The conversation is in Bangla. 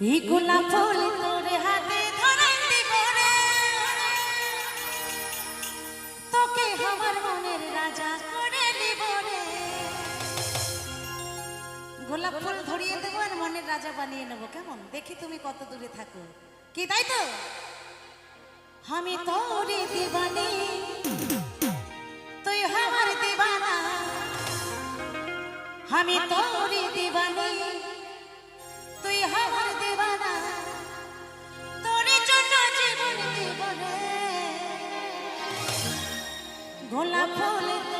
গোলাপ ফুল রে। তোকে গোলাপ ফুল ধরিয়ে দেবো আর মনের রাজা বানিয়ে নেব, কেমন? দেখি তুমি কত দূরে থাকো। কি, তাই তো? আমি তোরে দিবানি, তুই আমার দিবানা। আমি তোরে দিবানি। গোলাপ ফুল